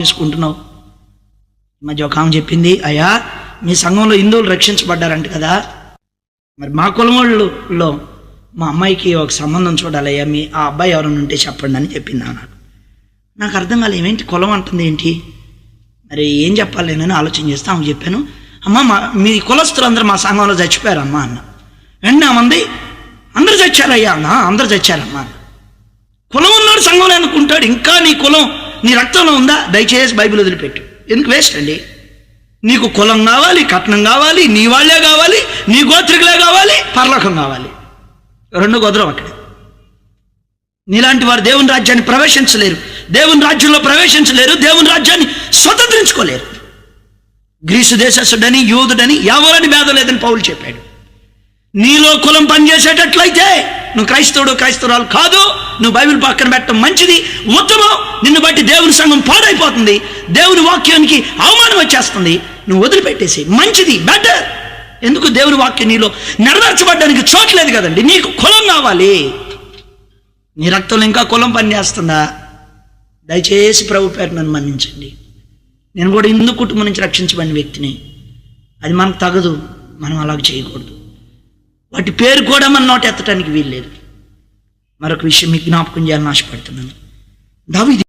చేసుకుంటున్నావు? మధ్య ఒక ఆమె చెప్పింది అయ్యా మీ సంఘంలో హిందువులు రక్షించబడ్డారంట కదా. మరి మా కులం వాళ్ళలో మా అమ్మాయికి ఒక సంబంధం చూడాలయ్యా మీ ఆ అబ్బాయి ఎవరైనా ఉంటే చెప్పండి అని చెప్పింది ఆమె. నాకు నాకు అర్థం కాలేదు ఏంటి కులం అంటుంది ఏంటి? మరి ఏం చెప్పాలి నేనని ఆలోచన చేస్తే ఆమె చెప్పాను అమ్మ మా మీ కులస్తులు అందరూ మా సంఘంలో చచ్చిపోయారు అమ్మా అన్న. వెంటనే ఆమంది అందరూ చచ్చారయ్యా అన్న అందరూ చచ్చారమ్మా అన్న. కులం ఉన్నాడు సంఘంలో అనుకుంటాడు ఇంకా నీ కులం నీ రక్తంలో ఉందా? దయచేసి బైబిల్ వదిలిపెట్టు. ఎందుకు వేస్ట్ అండి? నీకు కులం కావాలి కట్నం కావాలి నీ వాళ్ళే కావాలి నీ గోత్రికులే కావాలి పరలోకం కావాలి. రెండు గోత్రం అక్కడ. నీలాంటి వారు దేవుని రాజ్యాన్ని ప్రవేశించలేరు. దేవుని రాజ్యంలో ప్రవేశించలేరు. దేవుని రాజ్యాన్ని స్వతంత్రించుకోలేరు. గ్రీసు దేశస్సుడని యూదుడని ఎవరని భేదం లేదని పౌలు చెప్పాడు. నీలో కులం పనిచేసేటట్లయితే నువ్వు క్రైస్తవుడు క్రైస్తవురాలు కాదు. నువ్వు బైబిల్ పక్కన పెట్టడం మంచిది. ఉత్తమం నిన్ను బట్టి దేవుని సంఘం పాడైపోతుంది. దేవుని వాక్యానికి అవమానం వచ్చేస్తుంది. నువ్వు వదిలిపెట్టేసి మంచిది. బెటర్ ఎందుకు దేవుని వాక్యం నీలో నెరవేర్చబడ్డానికి చోట్లేదు కదండి. నీకు కులం కావాలి. నీ రక్తంలో ఇంకా కులం పనిచేస్తుందా? దయచేసి ప్రభు పేరు నన్ను మన్నించండి. నేను కూడా హిందూ కుటుంబం నుంచి రక్షించబడిన వ్యక్తిని. అది మనకు తగదు. మనం అలాగ చేయకూడదు. వాటి పేరు కూడా మన నోట ఎత్తడానికి వీల్లేదు. మరొక విషయం మీకు జ్ఞాపకం చేయాలని ఆశపడుతున్నాను. దావీదు